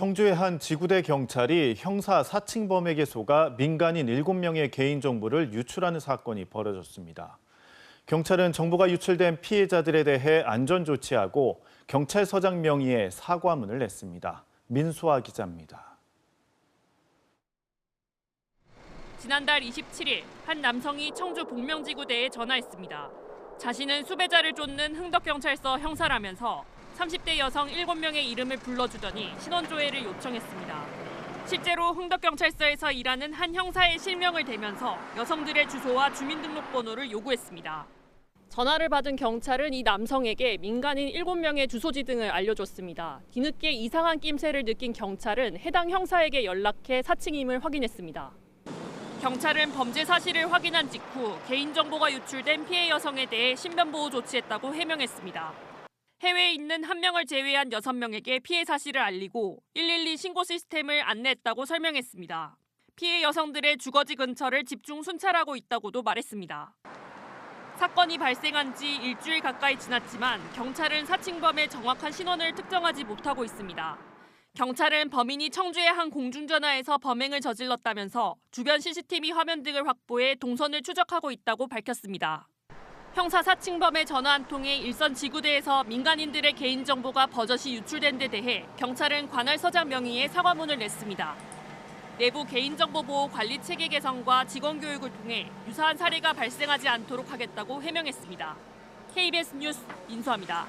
청주의 한 지구대 경찰이 형사 사칭범에게 속아 민간인 7명의 개인정보를 유출하는 사건이 벌어졌습니다. 경찰은 정보가 유출된 피해자들에 대해 안전 조치하고 경찰서장 명의의 사과문을 냈습니다. 민수아 기자입니다. 지난달 27일 한 남성이 청주 복명지구대에 전화했습니다. 자신은 수배자를 쫓는 흥덕경찰서 형사라면서 30대 여성 7명의 이름을 불러주더니 신원조회를 요청했습니다. 실제로 흥덕경찰서에서 일하는 한 형사의 실명을 대면서 여성들의 주소와 주민등록번호를 요구했습니다. 전화를 받은 경찰은 이 남성에게 민간인 7명의 주소지 등을 알려줬습니다. 뒤늦게 이상한 낌새를 느낀 경찰은 해당 형사에게 연락해 사칭임을 확인했습니다. 경찰은 범죄 사실을 확인한 직후 개인정보가 유출된 피해 여성에 대해 신변보호 조치했다고 해명했습니다. 해외에 있는 한 명을 제외한 6명에게 피해 사실을 알리고 112 신고 시스템을 안내했다고 설명했습니다. 피해 여성들의 주거지 근처를 집중 순찰하고 있다고도 말했습니다. 사건이 발생한 지 일주일 가까이 지났지만 경찰은 사칭범의 정확한 신원을 특정하지 못하고 있습니다. 경찰은 범인이 청주의 한 공중전화에서 범행을 저질렀다면서 주변 CCTV 화면 등을 확보해 동선을 추적하고 있다고 밝혔습니다. 형사 사칭범의 전화 한 통에 일선 지구대에서 민간인들의 개인정보가 버젓이 유출된 데 대해 경찰은 관할 서장 명의의 사과문을 냈습니다. 내부 개인정보 보호 관리 체계 개선과 직원 교육을 통해 유사한 사례가 발생하지 않도록 하겠다고 해명했습니다. KBS 뉴스 민수아입니다.